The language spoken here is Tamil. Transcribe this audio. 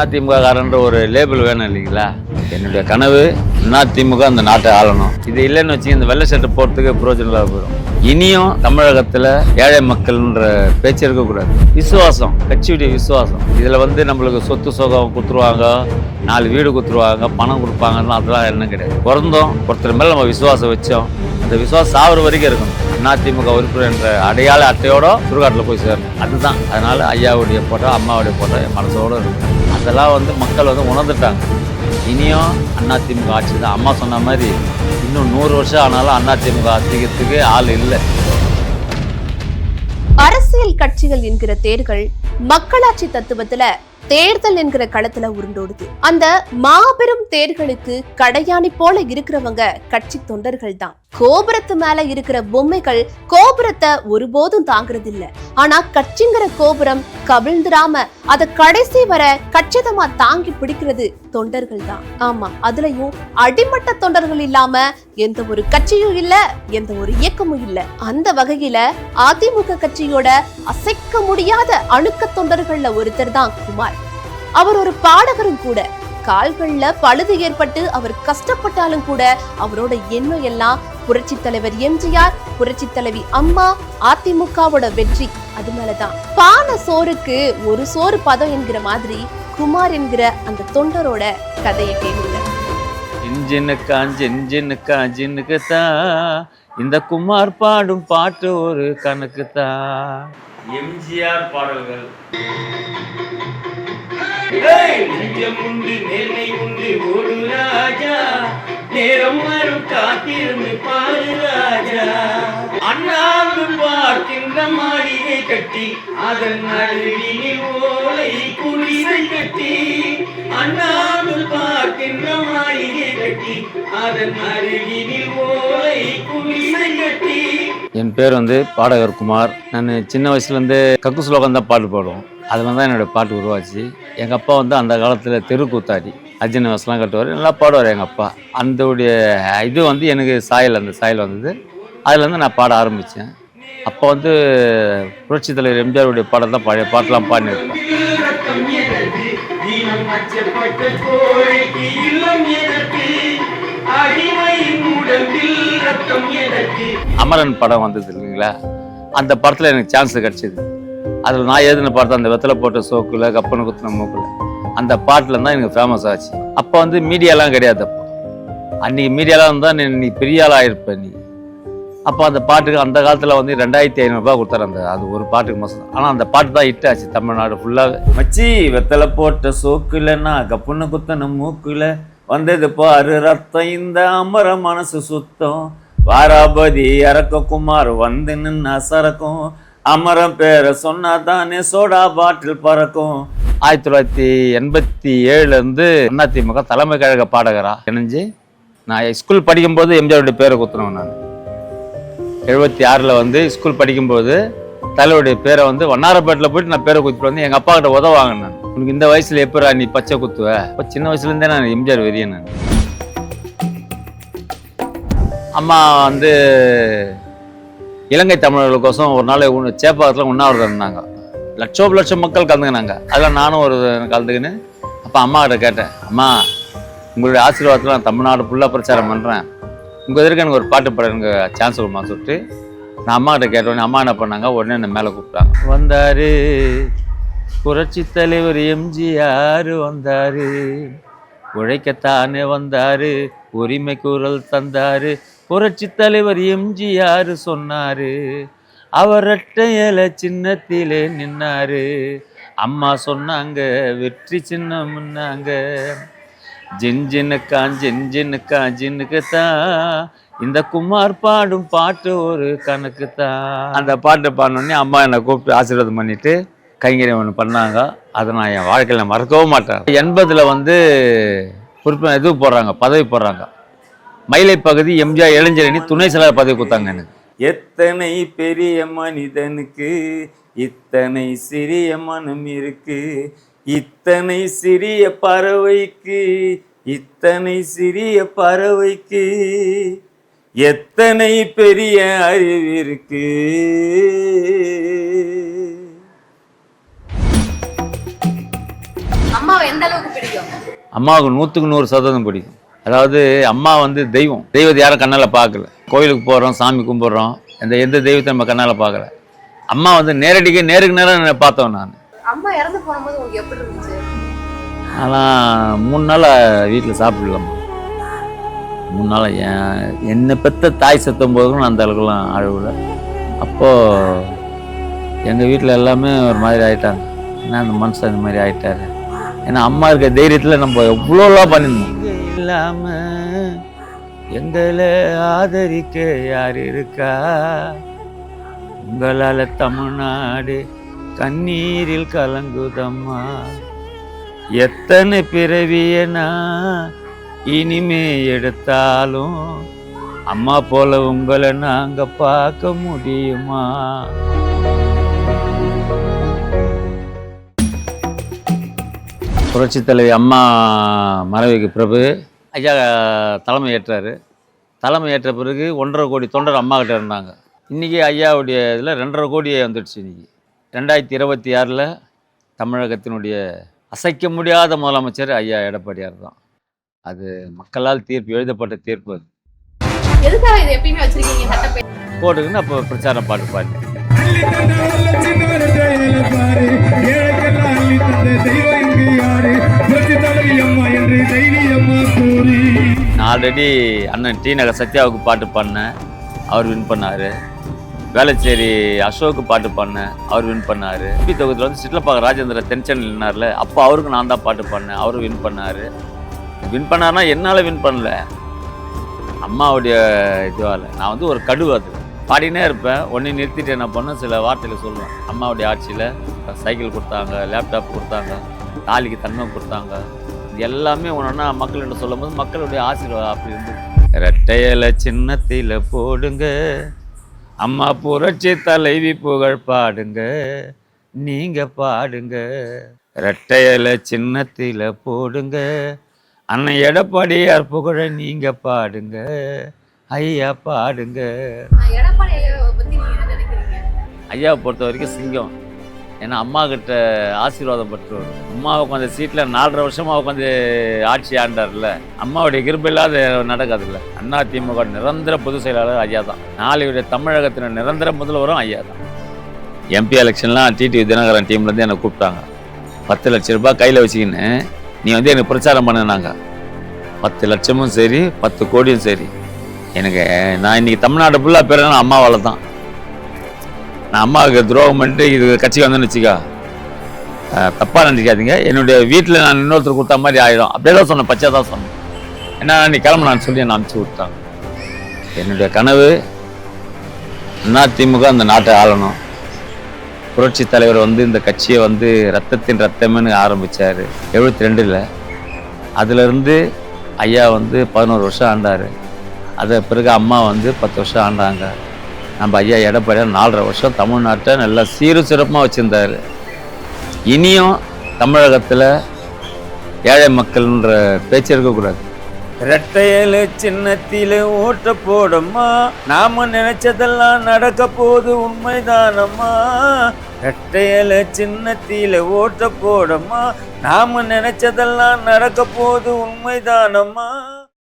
அதிமுக காரன்ற ஒரு லேபிள் வேணும் இல்லைங்களா? என்னுடைய கனவு அதிமுக அந்த நாட்டை ஆளணும். இது இல்லைன்னு வச்சு இந்த வெள்ளை சட்டை போகிறதுக்கு பிரயோஜனம் போயிடும் இனியும் தமிழகத்தில் ஏழை மக்கள்ன்ற பேச்சு இருக்கக்கூடாது. விசுவாசம் கட்சியுடைய விசுவாசம். இதில் வந்து நம்மளுக்கு சொத்து சுகம் கொடுத்துருவாங்க நாலு வீடு கொடுத்துருவாங்க பணம் கொடுப்பாங்கன்னா அதெல்லாம் என்ன கிடையாது. பிறந்தோம் ஒருத்தர் மேலே நம்ம விசுவாசம் வச்சோம் அந்த விசுவாசம் சாவர வரைக்கும் இருக்கணும். அதிமுக உறுப்பினர் என்ற அடையாள அட்டையோட சுடுகாட்டில் போய் சேரணும். அதுதான். அதனால ஐயாவுடைய போட்டோ அம்மாவுடைய போட்டோ என் மனசோடு இருக்கும். அதெல்லாம் வந்து மக்கள் வந்து உணர்ந்துட்டாங்க. இனியும் அதிமுக ஆட்சி தான். அம்மா சொன்ன மாதிரி இன்னும் நூறு வருஷம் ஆனாலும் அதிமுக ஆட்சிக்கிறதுக்கு ஆள் இல்லை. அரசியல் கட்சிகள் என்கிற தேர்கள் மக்களாட்சி தத்துவத்துல தேர்தல் என்கிற களத்துல உருண்டோடுது. அந்த மாபெரும் தேர்களுக்கு கடையாணி போல இருக்கிறவங்க கட்சி தொண்டர்கள் தான். கோபுரத்து மேல இருக்கிற பொம்மைகள் கோபுரத்தை ஒருபோதும் தாங்குறது இல்ல ஆனா கட்சிங்கிற கோபுரம் கவிழ்ந்துடாம அத கடைசி வர கச்சிதமா தாங்கி பிடிக்கிறது தொண்டர்கள் தான். ஆமா அதுலயும் அடிமட்ட தொண்டர்கள் இல்லாம எந்த ஒரு கட்சியும் இல்ல எந்த ஒரு இயக்கமும் இல்ல. அந்த வகையில அதிமுக கட்சியோட அசைக்க முடியாத அணுக்க தொண்டர்கள்ல ஒருத்தர் தான் குமார். அவர் ஒரு பாடகரும் கூட. கால்கள்ல பழுது ஏற்பட்டு அவர் கஷ்டப்பட்டாலும் கூட அவரோட எண்ணம் எல்லாம் புரட்சி தலைவர் எம்ஜிஆர் புரட்சி தலைவி அம்மா அதிமுகவோட வெற்றி. அது மேலதான். பான சோறுக்கு ஒரு சோறு பதம் என்கிற மாதிரி குமார் என்கிற அந்த தொண்டரோட கதையை கேளுங்க. இன்ஜினுக்கா ஜின்ஜினுக்கா ஜின்னுக்கு தான் இந்த குமார் பாடும் பாட்டு ஒரு கணக்கு தான் எம்ஜிஆர் பாடல்கள். உண்டு நேர்மை உண்டு ஓடு ராஜா. நேரம் வரும் காத்திருந்து பாரு ராஜா. அண்ணாந்து பார்க்கின்ற மாளிகை கட்டி அதன் நடுவில் ஓலை குளிரை கட்டி. அண்ணாந்து பார்க்கின்ற மாளிகை கட்டி அதன் அருகினில் ஓலை குளிரை கட்டி. என் பேர் வந்து பாடகர் குமார். நான் சின்ன வயசுலேருந்து கக்கு ஸ்லோகம் தான் பாட்டு பாடுவோம். அதில் தான் என்னோடய பாட்டு உருவாச்சு. எங்கள் அப்பா வந்து அந்த காலத்தில் தெருக்கூத்தாடி அர்ஜுன் வசலாம் கட்டுவார். நல்லா பாடுவார் எங்கள் அப்பா. அந்தோடைய இது வந்து எனக்கு சாயல் அந்த சாயல் வந்தது. அதில் வந்து நான் பாட ஆரம்பித்தேன் அப்போ வந்து புரட்சி தலைவர் எம்ஜிஆருடைய பாடல் தான் பழைய பாட்டெலாம் பாடினிருப்பேன் அமரன் படம் வந்தது இல்லைங்களா? அந்த படத்தில் எனக்கு சான்ஸ் கிடச்சிது. அதில் நான் எழுதின படத்தை அந்த வெத்தலை போட்ட சோக்கில் கப்பனை குத்தின மூக்கில். அந்த பாட்டில் தான் எனக்கு ஃபேமஸ் ஆச்சு. அப்போ வந்து மீடியாலாம் கிடையாது அப்போ. அன்றைக்கி மீடியாலாம் இருந்தால் நீ பெரிய ஆளாக இருப்ப நீ. அப்போ அந்த பாட்டுக்கு அந்த காலத்தில் வந்து ரெண்டாயிரத்தி ஐநூறுரூபா கொடுத்தாரு அந்த அது ஒரு பாட்டுக்கு மாதம் ஆனால் அந்த பாட்டு தான் ஹிட் ஆச்சு தமிழ்நாடு ஃபுல்லாகவே மச்சி வெத்தலை போட்ட சோக்குல நான் கப்புன்னு குத்தின மூக்குல வந்தது பாரு ரத்தம் இந்த அமர மனசு சுத்தம். வாராபதி அரக்க குமார் வந்து நின்று சரக்கும். அமரம் பேரை சொன்னா தானே சோடா பாட்டில் பறக்கும். ஆயிரத்தி தொள்ளாயிரத்தி எண்பத்தி ஏழுலேருந்து அதிமுக தலைமை கழக பாடகரா இணைஞ்சு நான் ஸ்கூல் படிக்கும்போது எம்ஜிஆருடைய பேரை குத்துனவன் நான். எழுபத்தி ஆறில் வந்து ஸ்கூல் படிக்கும்போது தலைவருடைய பேரை வந்து வண்ணாரப்பேட்டில் போயிட்டு நான் பேரை குத்திட்டு வந்து எங்கள் அப்பா கிட்ட உதவாங்க நான். உனக்கு இந்த வயசில் எப்பரா நீ பச்சை குத்துவ? இப்போ சின்ன வயசுலேருந்தே நான் எம்ஜிஆர் வெறியன் நான். அம்மா வந்து இலங்கை தமிழர்களுக்கோசம் ஒரு நாள் சேப்பாக்கத்தில் உண்ணாவிரதம் இருந்தாங்க. லட்சோப லட்சம் மக்கள் கலந்துக்கினாங்க. அதில் நானும் ஒரு கலந்துக்கின்னு அப்போ அம்மா கிட்ட கேட்டேன் அம்மா உங்களுடைய ஆசீர்வாதத்தில் நான் தமிழ்நாடு ஃபுல்லாக பிரச்சாரம் பண்ணுறேன் உங்கள் எதிர்க்க எனக்கு ஒரு பாட்டு பாட எனக்கு சான்ஸ் கொடுமா சொல்லிட்டு நான் அம்மா கிட்ட கேட்டோன்னே அம்மா என்ன பண்ணாங்க உடனே என்னை மேலே கூப்பிட்டாங்க. வந்தார் புரட்சி தலைவர் எம்ஜிஆர் வந்தார் உழைக்கத்தானே வந்தார் உரிமை குரல் தந்தார் புரட்சி தலைவர் எம்ஜிஆர் சொன்னார் அவர் இல சின்னத்திலே நின்னாரு. அம்மா சொன்னாங்க வெற்றி சின்னம்னாங்க ஜின்ஜினுக்கா ஜின்ஜினுக்கா ஜின்னுக்கு தான் இந்த குமார் பாடும் பாட்டு ஒரு கணக்கு தான் அந்த பாட்டை பாடினோடனே அம்மா என்னை கூப்பிட்டு ஆசீர்வாதம் பண்ணிட்டு கைங்கரியம் ஒன்று பண்ணாங்க. அதை நான் என் வாழ்க்கையில் மறக்கவும் மாட்டேன். எண்பதில் வந்து பொறுப்பு இது போடுறாங்க பதவி போடுறாங்க. மயிலை பகுதி எம்ஜிஆர் இளைஞரணி துணை செயலாளர் பதவி கொடுத்தாங்க எனக்கு. எத்தனை பெரிய மனிதனுக்கு இத்தனை சிறிய மனம் இருக்கு இத்தனை சிறிய பறவைக்கு இத்தனை சிறிய பறவைக்கு எத்தனை பெரிய அறிவு இருக்கு. அம்மாவை எந்த அந்த அளவுக்கு பிடிக்கும்? அம்மாவுக்கு நூற்றுக்கு நூறு சதவீதம் பிடிக்கும். அதாவது அம்மா வந்து தெய்வம். தெய்வத்தை யாரும் கண்ணால் பார்க்கல. கோயிலுக்கு போகிறோம் சாமி கும்பிட்றோம். எந்த எந்த தெய்வத்தை நம்ம கண்ணால் பார்க்கல. அம்மா வந்து நேரடிக்கு நேருக்கு நேரம் பார்த்தோம் நான். அம்மா இறந்து போகும்போது உங்களுக்கு எப்படி இருந்துச்சு? ஆனால் மூணு நாளாக வீட்டில் சாப்பிடலாமா மூணு நாளாக என் என்னை பெத்த தாய் செத்தும் போதும் நான் அந்த அளவுக்குலாம் அழுவல அப்போது எங்கள் வீட்டில் எல்லாமே ஒரு மாதிரி ஆயிட்டாங்க. என்ன அந்த மனுஷன் இந்த மாதிரி ஆயிட்டாரு? ஏன்னா அம்மா இருக்க தைரியத்தில் நம்ம எவ்வளோலாம் பண்ணியிருந்தோம். இல்லாம எங்களை ஆதரிக்க யார் இருக்கா? உங்களால் தமிழ்நாடு கண்ணீரில் கலங்குதம்மா. எத்தனை பிறவியனா இனிமே எடுத்தாலும் அம்மா போல உங்களை நாங்க பார்க்க முடியுமா? புரட்சி தலைவி அம்மா மனைவிக்கு பிரபு ஐயா தலைமை ஏற்றாரு. தலைமை ஏற்ற பிறகு ஒன்றரை கோடி தொண்டர் அம்மா கிட்ட இருந்தாங்க. இன்றைக்கி ஐயாவுடைய இதில் ரெண்டரை கோடி வந்துடுச்சு இன்னைக்கு. ரெண்டாயிரத்தி இருபத்தி ஆறில் தமிழகத்தினுடைய அசைக்க முடியாத முதலமைச்சர் ஐயா எடப்பாடியார் தான். அது மக்களால் தீர்ப்பு எழுதப்பட்ட தீர்ப்பு அது. எதுக்காக இது எப்பயுமே வச்சிருக்கீங்க சட்டப்பை போட்டுக்குன்னு அப்போ பிரச்சாரம் பாட்டு பாட்டு அம்மா என்று தைரியம்மா கூறி. நான் ஆல்ரெடி அண்ணன் டி நகர் சத்யாவுக்கு பாட்டு பாடினேன் அவர் வின் பண்ணார். வேளச்சேரி அசோக்கு பாட்டு பாடினேன் அவர் வின் பண்ணார். பி தொகுதியில் வந்து சிட்லப்பாக்க ராஜேந்திர தென்சென்னை நின்னார்ல அப்போ அவருக்கு நான் தான் பாட்டு பாடினேன். அவரும் வின் பண்ணார். வின் பண்ணார்னா என்னால் வின் பண்ணல. அம்மாவுடைய இதுவால். நான் வந்து ஒரு கடுவு அது. பாடினே இருப்பேன். ஒன்றே நிறுத்திட்டு என்ன பண்ண சில வார்த்தையில் சொல்லுவேன். அம்மாவுடைய ஆட்சியில் சைக்கிள் கொடுத்தாங்க லேப்டாப் கொடுத்தாங்க தாலிக்கு தன்மை கொடுத்தாங்க. எல்லாமே ஒன்றா மக்கள்கிட்ட சொல்லும்போது மக்களுடைய ஆசீர்வாதம் அப்படி இருந்து. ரெட்டையில சின்னத்தில போடுங்க. அம்மா புரட்சி தலைவி புகழ் பாடுங்க. நீங்க பாடுங்க. ரெட்டையில சின்னத்தில போடுங்க. அண்ணன் எடப்பாடியார் புகழ நீங்க பாடுங்க. ஐயா பாடுங்க. ஐயாவை பொறுத்த வரைக்கும் சிங்கம். ஏன்னா அம்மா கிட்ட ஆசீர்வாதம் பெற்றவர் அம்மா உட்காந்து சீட்டில் நாலரை வருஷமாக உட்காந்து ஆட்சி ஆண்டார்ல. அம்மாவுடைய கிருபை இல்லாத நடக்காதுல்ல. அண்ணா திமுக நிரந்தர பொதுச் செயலாளர் ஐயா தான். நாளையுடைய தமிழகத்தின் நிரந்தர முதல்வரும் ஐயா தான். எம்பி எலெக்ஷன்லாம் டிடி தினகரன் டீம்லேருந்து என்னை கூப்பிட்டாங்க. பத்து லட்ச ரூபாய் கையில் வச்சுக்கின்னு நீ வந்து எனக்கு பிரச்சாரம் பண்ணுனாங்க. பத்து லட்சமும் சரி பத்து கோடியும் சரி. எனக்கு நான் இன்னைக்கு தமிழ்நாடு ஃபுல்லாக பேர் அம்மாவால் தான். நான் அம்மாவுக்கு துரோகம் பண்ணிட்டு இது கட்சிக்கு வந்தேன்னு வச்சுக்கோ. தப்பாக நினச்சிக்காதீங்க. நினைக்காதீங்க என்னுடைய வீட்டில் நான் இன்னொருத்தர் கொடுத்த மாதிரி ஆயிடும் அப்படியே தான் சொன்னேன். பச்சை தான் சொன்னேன். என்ன நீ கிளம்ப நான் சொல்லி என்னை அனுப்பிச்சி விட்டாங்க. என்னுடைய கனவு அண்ணா திமுக அந்த நாட்டை ஆளணும். புரட்சி தலைவர் வந்து இந்த கட்சியை வந்து ரத்தத்தின் ரத்தம்னு ஆரம்பித்தார் எழுபத்தி ரெண்டில் அதுலேருந்து ஐயா வந்து பதினோரு வருஷம் ஆண்டார். அதை பிறகு அம்மா வந்து பத்து வருஷம் ஆண்டாங்க. நம்ம ஐயா எடப்பாடியார் நாலரை வருஷம் தமிழ்நாட்டை நல்லா சீரு சிறப்பாக வச்சுருந்தாரு. இனியும் தமிழகத்தில் ஏழை மக்கள்ன்ற பேச்சு இருக்கக்கூடாது. ரெட்டையில சின்னத்தில ஓட்ட போடம்மா. நாம நினைச்சதெல்லாம் நடக்க போது உண்மைதானம்மா. ரெட்டையில சின்னத்தில ஓட்ட போடம்மா. நாம நினைச்சதெல்லாம் நடக்க போது உண்மைதானம்மா.